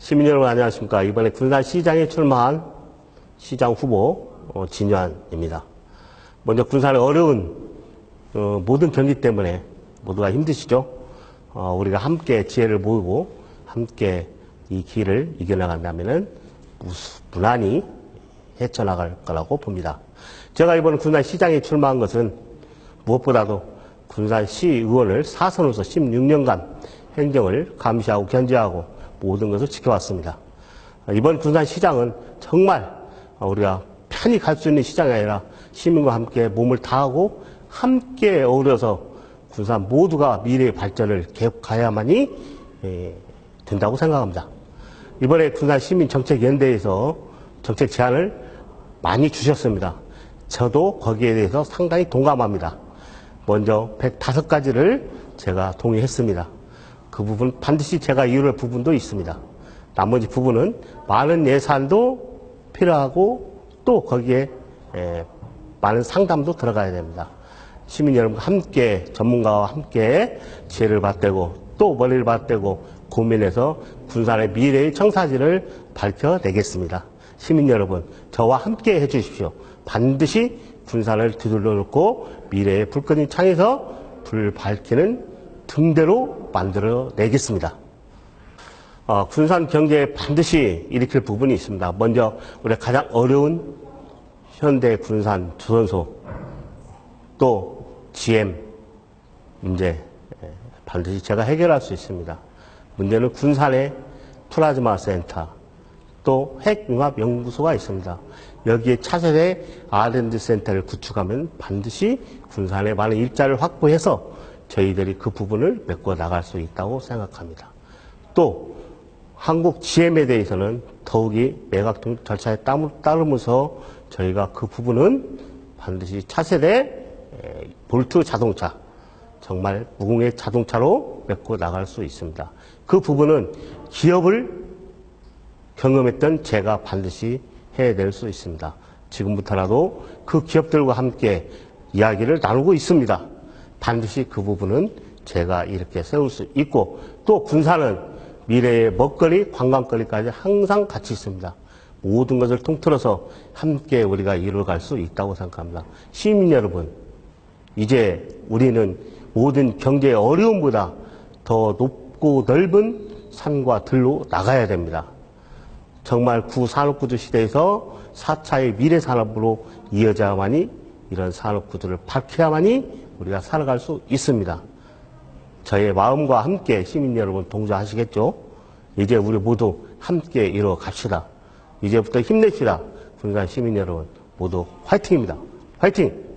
시민 여러분 안녕하십니까. 이번에 군산 시장에 출마한 시장 후보 어, 진유한입니다. 먼저 군산의 어려운 어, 모든 경기 때문에 모두가 힘드시죠. 어, 우리가 함께 지혜를 모으고 함께 이 길을 이겨나간다면 무난히 헤쳐나갈 거라고 봅니다. 제가 이번 군산 시장에 출마한 것은 무엇보다도 군산 시 의원을 사선으로서 16년간 행정을 감시하고 견제하고 모든 것을 지켜왔습니다. 이번 군산 시장은 정말 우리가 편히 갈 수 있는 시장이 아니라 시민과 함께 몸을 다하고 함께 어우러서 군산 모두가 미래의 발전을 계속 가야만이 예, 된다고 생각합니다. 이번에 군산 시민 정책 연대에서 정책 제안을 많이 주셨습니다. 저도 거기에 대해서 상당히 동감합니다. 먼저 105가지를 제가 동의했습니다. 그 부분 반드시 제가 이유할 부분도 있습니다. 나머지 부분은 많은 예산도 필요하고 또 거기에 에, 많은 상담도 들어가야 됩니다. 시민 여러분과 함께 전문가와 함께 지혜를 받대고 또 머리를 받대고 고민해서 군산의 미래의 청사진을 밝혀내겠습니다. 시민 여러분 저와 함께 해주십시오. 반드시 군산을 뒤둘러 놓고 미래의 불꽃인 창에서 불 밝히는 등대로 만들어 내겠습니다. 어, 군산 경제에 반드시 일으킬 부분이 있습니다. 먼저 우리 가장 어려운 현대 군산 조선소 또 GM 문제 반드시 제가 해결할 수 있습니다. 문제는 군산의 플라즈마 센터 또 핵융합연구소가 있습니다. 여기에 차세대 R&D 센터를 구축하면 반드시 군산에 많은 일자를 확보해서 저희들이 그 부분을 메꿔 나갈 수 있다고 생각합니다. 또 한국 GM에 대해서는 더욱이 매각 절차에 따르면서 저희가 그 부분은 반드시 차세대 볼트 자동차 정말 무공의 자동차로 메꿔 나갈 수 있습니다. 그 부분은 기업을 경험했던 제가 반드시 해야 될수 있습니다. 지금부터라도 그 기업들과 함께 이야기를 나누고 있습니다. 반드시 그 부분은 제가 이렇게 세울 수 있고 또 군산은 미래의 먹거리, 관광거리까지 항상 같이 있습니다. 모든 것을 통틀어서 함께 우리가 이루어갈 수 있다고 생각합니다. 시민 여러분, 이제 우리는 모든 경제의 어려움보다 더 높고 넓은 산과 들로 나가야 됩니다. 정말 구산업구조 시대에서 4차의 미래 산업으로 이어져야만이 이런 산업구조를 밝혀야만이 우리가 살아갈 수 있습니다. 저의 마음과 함께 시민 여러분 동조하시겠죠? 이제 우리 모두 함께 이루어 갑시다. 이제부터 힘내시다. 군산 시민 여러분 모두 화이팅입니다. 화이팅!